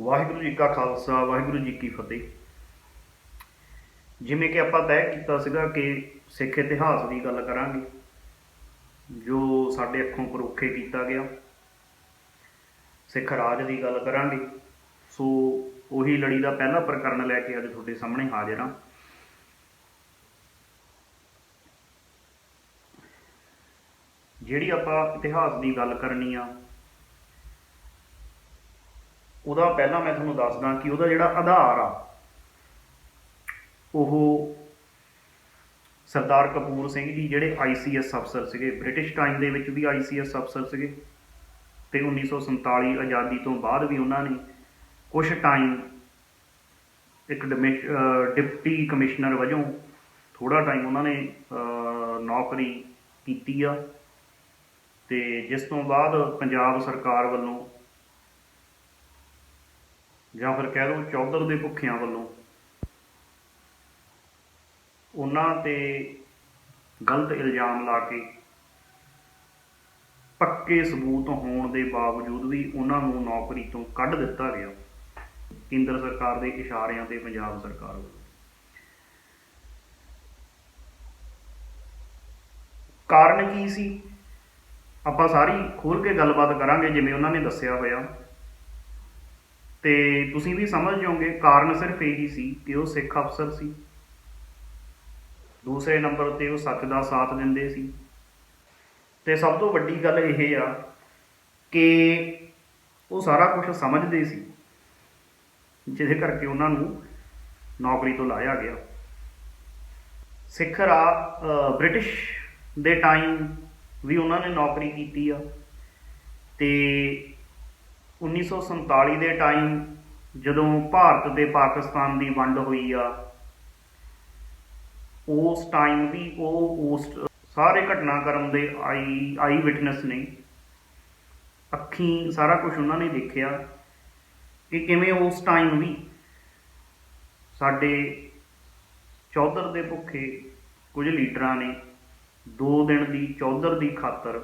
ਵਾਹਿਗੁਰੂ ਜੀ ਕਾ ਖਾਲਸਾ, ਵਾਹਿਗੁਰੂ ਜੀ ਕੀ ਫਤਿਹ। ਜਿਵੇਂ ਕਿ ਆਪਾਂ ਤੈਅ ਕੀਤਾ ਸੀਗਾ ਕਿ ਸਿੱਖ ਇਤਿਹਾਸ ਦੀ ਗੱਲ ਕਰਾਂਗੇ, ਜੋ ਸਾਡੇ ਅੱਖੋਂ ਪਰੋਖੇ ਕੀਤਾ ਗਿਆ। ਸਿੱਖ ਰਾਜ ਦੀ ਗੱਲ ਕਰਾਂਗੇ, ਸੋ ਉਹੀ ਲੜੀ ਦਾ ਪਹਿਲਾ ਪ੍ਰਕਰਨ ਲੈ ਕੇ ਅੱਜ ਤੁਹਾਡੇ ਸਾਹਮਣੇ ਹਾਜ਼ਰ ਹਾਂ। ਜਿਹੜੀ ਆਪਾਂ ਇਤਿਹਾਸ ਦੀ ਗੱਲ ਕਰਨੀ ਆ ਉਹਦਾ ਪਹਿਲਾਂ ਮੈਂ ਤੁਹਾਨੂੰ ਦੱਸਦਾ ਕਿ ਉਹਦਾ ਜਿਹੜਾ ਆਧਾਰ ਆ, ਉਹ ਸਰਦਾਰ ਕਪੂਰ ਸਿੰਘ ਜੀ ਜਿਹੜੇ ਆਈਸੀਐਸ ਅਫਸਰ ਸੀਗੇ, ਬ੍ਰਿਟਿਸ਼ ਟਾਈਮ ਦੇ ਵਿੱਚ ਵੀ ਆਈਸੀਐਸ ਅਫਸਰ ਸੀਗੇ ਤੇ 1947 ਆਜ਼ਾਦੀ ਤੋਂ ਬਾਅਦ ਵੀ ਉਹਨਾਂ ਨੇ ਕੁਝ ਟਾਈਮ ਇੱਕ ਡਿਮਿਸ਼- ਡਿਪਟੀ ਕਮਿਸ਼ਨਰ ਵਜੋਂ ਥੋੜਾ ਟਾਈਮ ਉਹਨਾਂ ਨੇ ਨੌਕਰੀ ਕੀਤੀ ਆ ਤੇ ਜਿਸ ਤੋਂ ਬਾਅਦ ਪੰਜਾਬ ਸਰਕਾਰ ਵੱਲੋਂ ਜਾਂ ਫਿਰ ਕਹਿ ਲਓ ਚੌਧਰ ਦੇ ਭੁੱਖਿਆਂ ਵੱਲੋਂ। ਉਹਨਾਂ ਤੇ ਗਲਤ ਇਲਜ਼ਾਮ ਲਾ ਕੇ, ਪੱਕੇ ਸਬੂਤ ਹੋਣ ਦੇ ਬਾਵਜੂਦ ਵੀ ਉਹਨਾਂ ਨੂੰ ਨੌਕਰੀ ਤੋਂ ਕੱਢ ਦਿੱਤਾ ਗਿਆ। ਕੇਂਦਰ ਸਰਕਾਰ ਦੇ ਇਸ਼ਾਰਿਆਂ ਤੇ ਪੰਜਾਬ ਸਰਕਾਰ ਵੱਲੋਂ। ਕਾਰਨ ਕੀ ਸੀ? ਆਪਾਂ ਸਾਰੀ ਖੋਲ ਕੇ ਗੱਲਬਾਤ ਕਰਾਂਗੇ, ਜਿਵੇਂ ਉਹਨਾਂ ਨੇ ਦੱਸਿਆ ਹੋਇਆ। ਤੇ ਤੁਸੀਂ ਵੀ ਸਮਝ ਜਾਓਗੇ, ਕਾਰਨ ਸਿਰਫ ਇਹੀ ਸੀ ਕਿ ਉਹ ਸਿੱਖ ਅਫਸਰ ਸੀ। ਦੂਸਰੇ ਨੰਬਰ ਤੇ ਉਹ ਸੱਚ ਦਾ ਸਾਥ ਦਿੰਦੇ ਸੀ। ਤੇ ਸਭ ਤੋਂ ਵੱਡੀ ਗੱਲ ਇਹ ਆ ਕਿ ਉਹ ਸਾਰਾ ਕੁਝ ਸਮਝਦੇ ਸੀ, ਜਿਹਦੇ ਕਰਕੇ ਉਹਨਾਂ ਨੂੰ ਨੌਕਰੀ ਤੋਂ ਲਾਇਆ ਗਿਆ। ਸਿੱਖ ਰਾ ਬ੍ਰਿਟਿਸ਼ ਦੇ ਟਾਈਮ ਵੀ ਉਹਨਾਂ ਨੇ ਨੌਕਰੀ ਕੀਤੀ ਆ। ਤੇ 1947 ਦੇ ਟਾਈਮ ਜਦੋਂ ਭਾਰਤ ਤੇ ਪਾਕਿਸਤਾਨ ਦੀ ਵੰਡ ਹੋਈ ਆ, ਉਸ ਟਾਈਮ ਵੀ ਉਹ ਉਸ ਸਾਰੇ ਘਟਨਾਕ੍ਰਮ ਦੇ ਆਈ ਆਈ ਵਿਟਨੈਸ ਨੇ। ਅੱਖੀਂ ਸਾਰਾ ਕੁਝ ਉਹਨਾਂ ਨੇ ਦੇਖਿਆ ਕਿ ਕਿਵੇਂ ਉਸ ਟਾਈਮ ਵੀ ਸਾਡੇ ਚੌਧਰ ਦੇ ਭੁੱਖੇ ਕੁਝ ਲੀਡਰਾਂ ਨੇ ਦੋ ਦਿਨ ਦੀ ਚੌਧਰ ਦੀ ਖਾਤਰ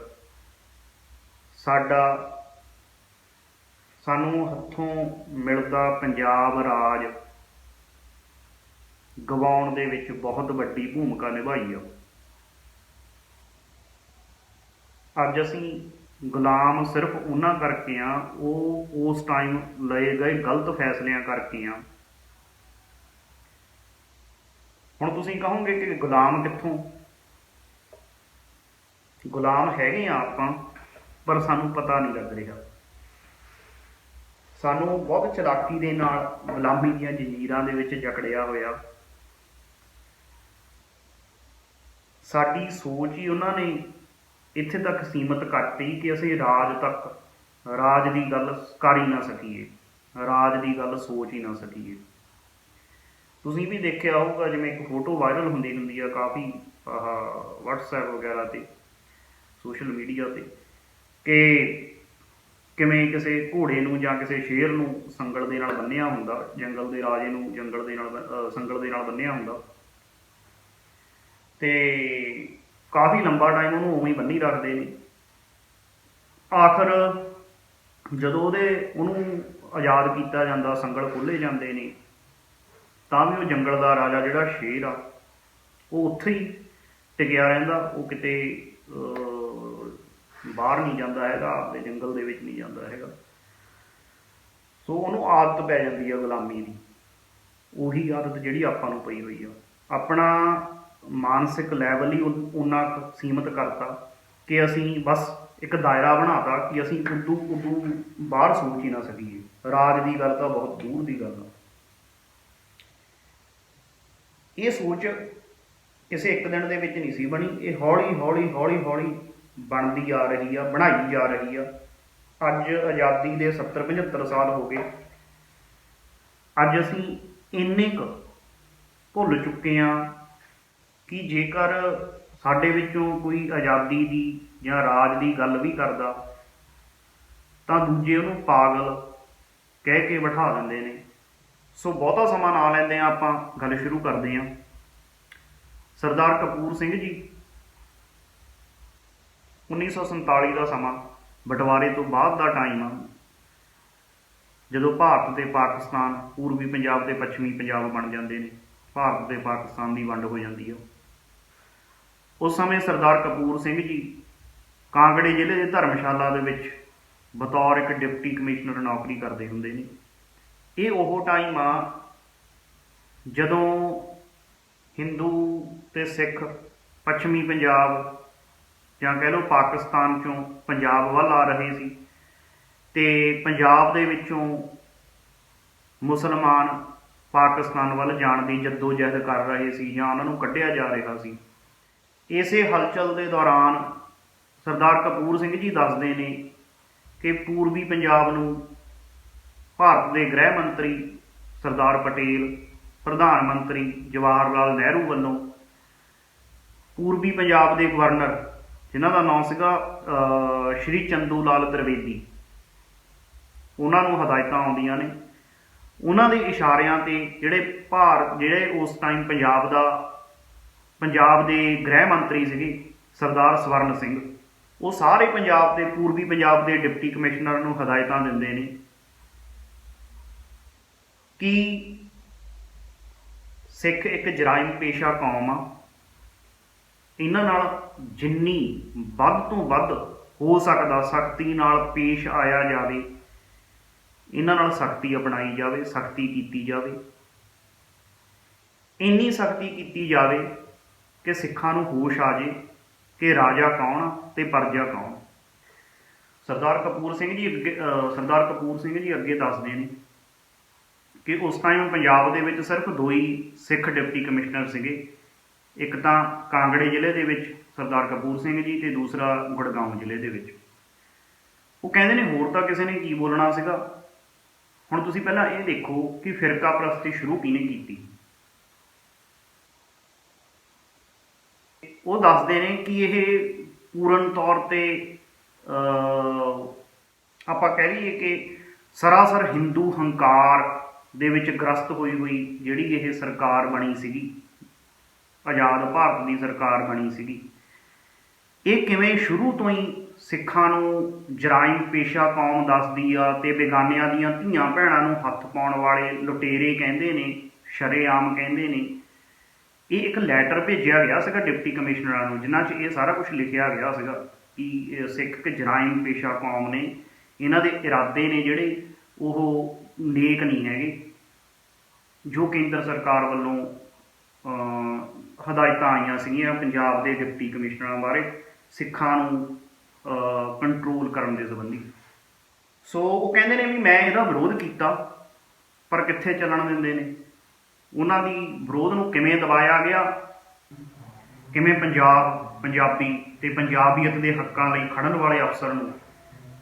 ਸਾਡਾ ਸਾਨੂੰ ਹੱਥੋਂ ਮਿਲਦਾ ਪੰਜਾਬ ਰਾਜ ਗਵਾਉਣ ਦੇ ਵਿੱਚ ਬਹੁਤ ਵੱਡੀ ਭੂਮਿਕਾ ਨਿਭਾਈ ਆ। ਅੱਜ ਅਸੀਂ ਗੁਲਾਮ ਸਿਰਫ ਉਹਨਾਂ ਕਰਕੇ ਆ, ਉਹ ਉਸ ਟਾਈਮ ਲਏ ਗਏ ਗਲਤ ਫੈਸਲਿਆਂ ਕਰਕੇ ਆ। ਹੁਣ ਤੁਸੀਂ ਕਹੋਗੇ ਕਿ ਗੁਲਾਮ ਕਿੱਥੋਂ? ਗੁਲਾਮ ਹੈਗੇ ਆ ਆਪਾਂ, ਪਰ ਸਾਨੂੰ ਪਤਾ ਨਹੀਂ ਲੱਗ ਰਿਹਾ। ਸਾਨੂੰ ਬਹੁਤ ਚਲਾਕੀ ਦੇ ਨਾਲ ਗੁਲਾਮੀ ਦੀਆਂ ਜੰਜੀਰਾਂ ਦੇ ਵਿੱਚ ਜਕੜਿਆ ਹੋਇਆ। ਸਾਡੀ ਸੋਚ ਹੀ ਉਹਨਾਂ ਨੇ ਇੱਥੇ ਤੱਕ ਸੀਮਤ ਕਰਤੀ ਕਿ ਅਸੀਂ ਰਾਜ ਤੱਕ, ਰਾਜ ਦੀ ਗੱਲ ਕਰ ਹੀ ਨਾ ਸਕੀਏ, ਰਾਜ ਦੀ ਗੱਲ ਸੋਚ ਹੀ ਨਾ ਸਕੀਏ। ਤੁਸੀਂ ਵੀ ਦੇਖਿਆ ਹੋਊਗਾ, ਜਿਵੇਂ ਇੱਕ ਫੋਟੋ ਵਾਇਰਲ ਹੁੰਦੀ ਹੁੰਦੀ ਆ ਕਾਫੀ, ਆਹ, WhatsApp ਵਗੈਰਾ ਤੇ, ਸੋਸ਼ਲ ਮੀਡੀਆ ਤੇ, ਕਿ ਕਿਵੇਂ ਕਿਸੇ ਘੋੜੇ ਨੂੰ ਜਾਂ ਕਿਸੇ ਸ਼ੇਰ ਨੂੰ ਸੰਗਲ ਦੇ ਨਾਲ ਬੰਨਿਆ ਹੁੰਦਾ, ਜੰਗਲ ਦੇ ਰਾਜੇ ਨੂੰ ਜੰਗਲ ਦੇ ਨਾਲ ਬੰਨ- ਸੰਗਲ ਦੇ ਨਾਲ ਬੰਨਿਆ ਹੁੰਦਾ। ਤੇ ਕਾਫੀ ਲੰਬਾ ਟਾਈਮ ਉਹਨੂੰ ਉਵੇਂ ਹੀ ਬੰਨੀ ਰੱਖਦੇ ਨੇ। ਆਖਰ ਜਦੋਂ ਉਹਦੇ, ਉਹਨੂੰ ਆਜ਼ਾਦ ਕੀਤਾ ਜਾਂਦਾ, ਸੰਗਲ ਖੋਲੇ ਜਾਂਦੇ ਨੇ, ਤਾਂ ਵੀ ਉਹ ਜੰਗਲ ਦਾ ਰਾਜਾ ਜਿਹੜਾ ਸ਼ੇਰ ਆ, ਉਹ ਉੱਥੇ ਹੀ ਟਿਕਿਆ ਰਹਿੰਦਾ, ਉਹ ਕਿਤੇ ਬਾਹਰ ਨਹੀਂ ਜਾਂਦਾ ਹੈਗਾ, ਆਪਦੇ ਜੰਗਲ ਦੇ ਵਿੱਚ ਨਹੀਂ ਜਾਂਦਾ ਹੈਗਾ। ਸੋ ਉਹਨੂੰ ਆਦਤ ਪੈ ਜਾਂਦੀ ਹੈ ਗੁਲਾਮੀ ਦੀ। ਉਹੀ ਆਦਤ ਜਿਹੜੀ ਆਪਾਂ ਨੂੰ ਪਈ ਹੋਈ ਆ। ਆਪਣਾ ਮਾਨਸਿਕ ਲੈਵਲ ਹੀ ਉਹਨਾਂ ਸੀਮਤ ਕਰਤਾ ਕਿ ਅਸੀਂ ਬਸ ਇੱਕ ਦਾਇਰਾ ਬਣਾਤਾ ਕਿ ਅਸੀਂ ਉਦੋਂ ਉਦੋਂ ਬਾਹਰ ਸੋਚ ਹੀ ਨਾ ਸਕੀਏ। ਰਾਜ ਦੀ ਗੱਲ ਤਾਂ ਬਹੁਤ ਦੂਰ ਦੀ ਗੱਲ ਆ। ਇਹ ਸੋਚ ਕਿਸੇ ਇੱਕ ਦਿਨ ਦੇ ਵਿੱਚ ਨਹੀਂ ਸੀ ਬਣੀ। ਇਹ ਹੌਲੀ ਹੌਲੀ ਹੌਲੀ ਹੌਲੀ ਬਣਦੀ ਆ ਰਹੀ ਆ, ਬਣਾਈ ਜਾ ਰਹੀ ਆ। ਅੱਜ ਆਜ਼ਾਦੀ ਦੇ 70 75 ਸਾਲ ਹੋ ਗਏ। ਅੱਜ ਅਸੀਂ ਇੰਨੇ ਕੁ ਭੁੱਲ ਚੁੱਕੇ ਆ ਕਿ ਜੇਕਰ ਸਾਡੇ ਵਿੱਚੋਂ ਕੋਈ ਆਜ਼ਾਦੀ ਦੀ ਜਾਂ ਰਾਜ ਦੀ ਗੱਲ ਵੀ ਕਰਦਾ, ਤਾਂ ਦੂਜੇ ਉਹਨੂੰ ਪਾਗਲ ਕਹਿ ਕੇ ਬਿਠਾ ਦਿੰਦੇ ਨੇ। ਸੋ ਬਹੁਤਾ ਸਮਾਂ ਨਾ ਲੈਂਦੇ ਆ ਆਪਾਂ, ਗੱਲ ਸ਼ੁਰੂ ਕਰਦੇ ਆ ਸਰਦਾਰ ਕਪੂਰ ਸਿੰਘ ਜੀ 1947 ਦਾ ਸਮਾਂ, ਬਟਵਾਰੇ ਤੋਂ ਬਾਅਦ ਦਾ ਟਾਈਮ ਆ। ਜਦੋਂ ਭਾਰਤ ਤੇ ਪਾਕਿਸਤਾਨ ਪੂਰਬੀ ਪੰਜਾਬ ਤੇ ਪੱਛਮੀ ਪੰਜਾਬ ਬਣ ਜਾਂਦੇ ਨੇ, ਭਾਰਤ ਤੇ ਪਾਕਿਸਤਾਨ ਦੀ ਵੰਡ ਹੋ ਜਾਂਦੀ ਆ। ਉਸ ਸਮੇਂ ਸਰਦਾਰ ਕਪੂਰ ਸਿੰਘ ਜੀ ਕਾਂਗੜੇ ਜ਼ਿਲ੍ਹੇ ਦੇ ਧਰਮਸ਼ਾਲਾ ਦੇ ਵਿੱਚ ਬਤੌਰ ਇੱਕ ਡਿਪਟੀ ਕਮਿਸ਼ਨਰ ਨੌਕਰੀ ਕਰਦੇ ਹੁੰਦੇ ਨੇ। ਇਹ ਉਹ ਟਾਈਮ ਆ ਜਦੋਂ ਹਿੰਦੂ ਤੇ ਸਿੱਖ, ਪੱਛਮੀ ਪੰਜਾਬ ਜਾਂ ਕਹਿ ਲਓ ਪਾਕਿਸਤਾਨ ਚੋਂ ਪੰਜਾਬ ਵੱਲ ਆ ਰਹੇ ਸੀ, ਤੇ ਪੰਜਾਬ ਦੇ ਵਿੱਚੋਂ ਮੁਸਲਮਾਨ ਪਾਕਿਸਤਾਨ ਵੱਲ ਜਾਣ ਦੀ ਜਹਿਦ ਕਰ ਰਹੇ ਸੀ ਜਾਂ ਉਹਨਾਂ ਨੂੰ ਕੱਢਿਆ ਜਾ ਰਿਹਾ ਸੀ। ਇਸੇ ਹਲਚਲ ਦੇ ਦੌਰਾਨ ਸਰਦਾਰ ਕਪੂਰ ਸਿੰਘ ਜੀ ਦੱਸਦੇ ਨੇ ਕਿ ਪੂਰਬੀ ਪੰਜਾਬ ਨੂੰ ਭਾਰਤ ਦੇ ਗ੍ਰਹਿ ਮੰਤਰੀ ਸਰਦਾਰ ਪਟੇਲ, ਪ੍ਰਧਾਨ ਮੰਤਰੀ ਜਵਾਹਰ ਲਾਲ ਨਹਿਰੂ ਵੱਲੋਂ ਪੂਰਬੀ ਪੰਜਾਬ ਦੇ ਗਵਰਨਰ ਜਿਨ੍ਹਾਂ ਦਾ ਨਾਮ ਸੀਗਾ ਸ਼੍ਰੀ ਚੰਦੂ ਲਾਲ ਦਰਵੇਦੀ ਉਹਨਾਂ ਨੂੰ ਹਦਾਇਤਾਂ ਆਉਂਦੀਆਂ ਨੇ। ਉਹਨਾਂ ਦੇ ਇਸ਼ਾਰਿਆਂ ਤੇ ਜਿਹੜੇ ਭਾਰਤ ਜਿਹੜੇ ਉਸ ਟਾਈਮ ਪੰਜਾਬ ਦਾ, ਪੰਜਾਬ ਦੇ ਗ੍ਰਹਿ ਮੰਤਰੀ ਸੀਗੇ, ਸਰਦਾਰ ਸਵਰਨ ਸਿੰਘ, ਉਹ ਸਾਰੇ ਪੰਜਾਬ ਦੇ, ਪੂਰਬੀ ਪੰਜਾਬ ਦੇ ਡਿਪਟੀ ਕਮਿਸ਼ਨਰ ਨੂੰ ਹਦਾਇਤਾਂ ਦਿੰਦੇ ਨੇ ਕਿ ਸਿੱਖ ਇੱਕ ਜਰਾਇਮ ਪੇਸ਼ਾ ਕੌਮ ਆ। ਇਹਨਾਂ ਨਾਲ ਜਿੰਨੀ ਵੱਧ ਤੋਂ ਵੱਧ ਹੋ ਸਕਦਾ, ਸਖਤੀ ਨਾਲ ਪੇਸ਼ ਆਇਆ ਜਾਵੇ, ਇਹਨਾਂ ਨਾਲ ਸਖਤੀ ਅਪਣਾਈ ਜਾਵੇ, ਸਖਤੀ ਕੀਤੀ ਜਾਵੇ। ਇੰਨੀ ਸਖਤੀ ਕੀਤੀ ਜਾਵੇ ਕਿ ਸਿੱਖਾਂ ਨੂੰ ਹੋਸ਼ ਆ ਜੇ ਕਿ ਰਾਜਾ ਕੌਣ ਆ ਤੇ ਪਰਜਾ ਕੌਣ। ਸਰਦਾਰ ਕਪੂਰ ਸਿੰਘ ਜੀ ਅੱਗੇ ਸਰਦਾਰ ਕਪੂਰ ਸਿੰਘ ਜੀ ਅੱਗੇ ਦੱਸਦੇ ਨੇ ਕਿ ਉਸ ਟਾਈਮ ਪੰਜਾਬ ਦੇ ਵਿੱਚ ਸਿਰਫ ਦੋ ਹੀ ਸਿੱਖ ਡਿਪਟੀ ਕਮਿਸ਼ਨਰ ਸੀਗੇ। ਇੱਕ ਤਾਂ ਕਾਂਗੜੇ ਜ਼ਿਲ੍ਹੇ ਦੇ ਵਿੱਚ ਸਰਦਾਰ ਕਪੂਰ ਸਿੰਘ ਜੀ ਤੇ ਦੂਸਰਾ ਗੁੜਗਾਉਂ ਜ਼ਿਲ੍ਹੇ ਦੇ ਵਿੱਚ। ਉਹ ਕਹਿੰਦੇ ਨੇ ਹੋਰ ਤਾਂ ਕਿਸੇ ਨੇ ਕੀ ਬੋਲਣਾ ਸੀਗਾ? ਹੁਣ ਤੁਸੀਂ ਪਹਿਲਾਂ ਇਹ ਦੇਖੋ ਕਿ ਫਿਰਕਾ ਪ੍ਰਸਤੀ ਸ਼ੁਰੂ ਕਿਹਨੇ ਕੀਤੀ? ਉਹ ਦੱਸਦੇ ਨੇ ਕਿ ਇਹ ਪੂਰਨ ਤੌਰ ਤੇ ਆਪਾਂ ਕਹਿ ਲਈਏ ਕਿ ਸਰਾਸਰ ਹਿੰਦੂ ਹੰਕਾਰ ਦੇ ਵਿੱਚ ਗ੍ਰਸਤ ਹੋਈ ਹੋਈ ਜਿਹੜੀ ਇਹ ਸਰਕਾਰ ਬਣੀ ਸੀਗੀ। ਆਜ਼ਾਦ ਭਾਰਤ ਦੀ ਸਰਕਾਰ ਬਣੀ ਸੀਗੀ। ਇਹ ਕਿਵੇਂ ਸ਼ੁਰੂ ਤੋਂ ਹੀ ਸਿੱਖਾਂ ਨੂੰ ਜਰਾਇਮ ਪੇਸ਼ਾ ਕੌਮ ਦੱਸਦੀ ਆ ਤੇ ਬੇਗਾਨਿਆਂ ਦੀਆਂ ਧੀਆਂ ਭੈਣਾਂ ਨੂੰ ਹੱਥ ਪਾਉਣ ਵਾਲੇ ਲੁਟੇਰੇ ਕਹਿੰਦੇ ਨੇ, ਸ਼ਰੇਆਮ ਕਹਿੰਦੇ ਨੇ। ਇਹ ਇੱਕ ਲੈਟਰ ਭੇਜਿਆ ਗਿਆ ਸੀਗਾ ਡਿਪਟੀ ਕਮਿਸ਼ਨਰਾਂ ਨੂੰ, ਜਿਨ੍ਹਾਂ 'ਚ ਇਹ ਸਾਰਾ ਕੁਝ ਲਿਖਿਆ ਗਿਆ ਸੀਗਾ ਕਿ ਸਿੱਖ ਕਿ ਜਰਾਇਮ ਪੇਸ਼ਾ ਕੌਮ ਨੇ, ਇਹਨਾਂ ਦੇ ਇਰਾਦੇ ਨੇ ਜਿਹੜੇ, ਉਹ ਨੇਕ ਨਹੀਂ ਹੈਗੇ। ਜੋ ਕੇਂਦਰ ਸਰਕਾਰ ਵੱਲੋਂ ਹਦਾਇਤਾਂ ਆਈਆਂ ਸੀਗੀਆਂ ਪੰਜਾਬ ਦੇ ਡਿਪਟੀ ਕਮਿਸ਼ਨਰਾਂ ਬਾਰੇ ਸਿੱਖਾਂ ਨੂੰ ਕੰਟਰੋਲ ਕਰਨ ਦੇ ਸੰਬੰਧੀ। ਸੋ ਉਹ ਕਹਿੰਦੇ ਨੇ ਵੀ ਮੈਂ ਇਹਦਾ ਵਿਰੋਧ ਕੀਤਾ, ਪਰ ਕਿੱਥੇ ਚੱਲਣ ਦਿੰਦੇ ਨੇ? ਉਹਨਾਂ ਦੀ ਵਿਰੋਧ ਨੂੰ ਕਿਵੇਂ ਦਬਾਇਆ ਗਿਆ? ਕਿਵੇਂ ਪੰਜਾਬ, ਪੰਜਾਬੀ ਤੇ ਪੰਜਾਬੀਅਤ ਦੇ ਹੱਕਾਂ ਲਈ ਖੜਨ ਵਾਲੇ ਅਫਸਰ ਨੂੰ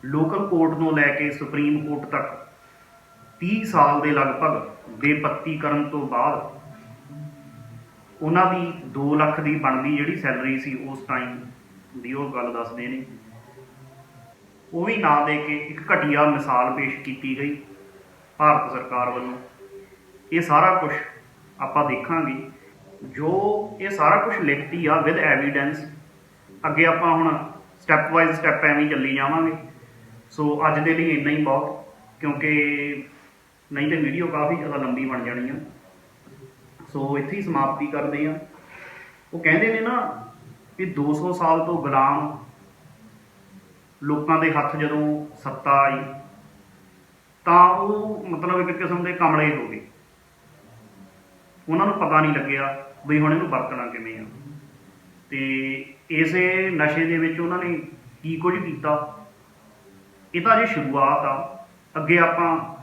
ਲੋਕਲ ਕੋਰਟ ਨੂੰ ਲੈ ਕੇ ਸੁਪਰੀਮ ਕੋਰਟ ਤੱਕ 30 ਸਾਲ ਦੇ ਲਗਭਗ ਬੇਪੱਤੀ ਕਰਨ ਤੋਂ ਬਾਅਦ ਉਹਨਾਂ ਦੀ 2 ਲੱਖ ਦੀ ਬਣਦੀ ਜਿਹੜੀ ਸੈਲਰੀ ਸੀ ਉਸ ਟਾਈਮ ਦੀ ਉਹ ਗੱਲ ਦੱਸਦੇ ਨੇ। ਉਹ ਵੀ ਨਾ ਦੇ ਕੇ ਇੱਕ ਘਟੀਆ ਮਿਸਾਲ ਪੇਸ਼ ਕੀਤੀ ਗਈ ਭਾਰਤ ਸਰਕਾਰ ਵੱਲੋਂ। ਇਹ ਸਾਰਾ ਕੁਝ ਆਪਾਂ ਦੇਖਾਂਗੇ। ਜੋ ਇਹ ਸਾਰਾ ਕੁਝ ਲਿਖਤੀ ਆ ਵਿਦ ਐਵੀਡੈਂਸ ਅੱਗੇ ਆਪਾਂ ਹੁਣ ਸਟੈਪ ਵਾਈਜ਼ ਸਟੈਪ ਐਵੇਂ ਚੱਲੀ ਜਾਵਾਂਗੇ। ਸੋ ਅੱਜ ਦੇ ਲਈ ਇੰਨਾ ਹੀ ਬਹੁਤ, ਕਿਉਂਕਿ ਨਹੀਂ ਤੇ ਵੀਡੀਓ ਕਾਫੀ ਜ਼ਿਆਦਾ ਲੰਬੀ ਬਣ ਜਾਣੀ ਆ। ਸੋ ਇੱਥੇ ਹੀ ਸਮਾਪਤੀ ਕਰਦੇ ਆ ਉਹ ਕਹਿੰਦੇ ਨੇ ਨਾ ਕਿ 200 ਸਾਲ ਤੋਂ ਗੁਲਾਮ ਲੋਕਾਂ ਦੇ ਹੱਥ ਜਦੋਂ ਸੱਤਾ ਆਈ, ਤਾਂ ਉਹ ਮਤਲਬ ਇੱਕ ਕਿਸਮ ਦੇ ਕਮਲੇ ਹੋ ਗਏ। ਉਹਨਾਂ ਨੂੰ ਪਤਾ ਨਹੀਂ ਲੱਗਿਆ ਵੀ ਹੁਣ ਇਹਨੂੰ ਵਰਤਣਾ ਕਿਵੇਂ ਆ। ਤੇ ਇਸੇ ਨਸ਼ੇ ਦੇ ਵਿੱਚ ਉਹਨਾਂ ਨੇ ਕੀ ਕੁਝ ਕੀਤਾ? ਇਹ ਤਾਂ ਜੇ ਸ਼ੁਰੂਆਤ ਆ। ਅੱਗੇ ਆਪਾਂ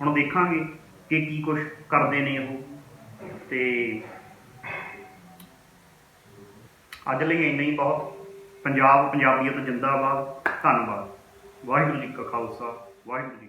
ਹੁਣ ਦੇਖਾਂਗੇ ਕਿ ਕੀ ਕੁਝ ਕਰਦੇ ਨੇ ਉਹ। ਤੇ ਅੱਜ ਲਈ ਇੰਨਾ ਹੀ ਬਹੁਤ। ਪੰਜਾਬ ਪੰਜਾਬੀਅਤ ਜਿੰਦਾਬਾਦ। ਧੰਨਵਾਦ। ਵਾਹਿਗੁਰੂ ਜੀ ਕਾ ਖਾਲਸਾ, ਵਾਹਿਗੁਰੂ ਜੀ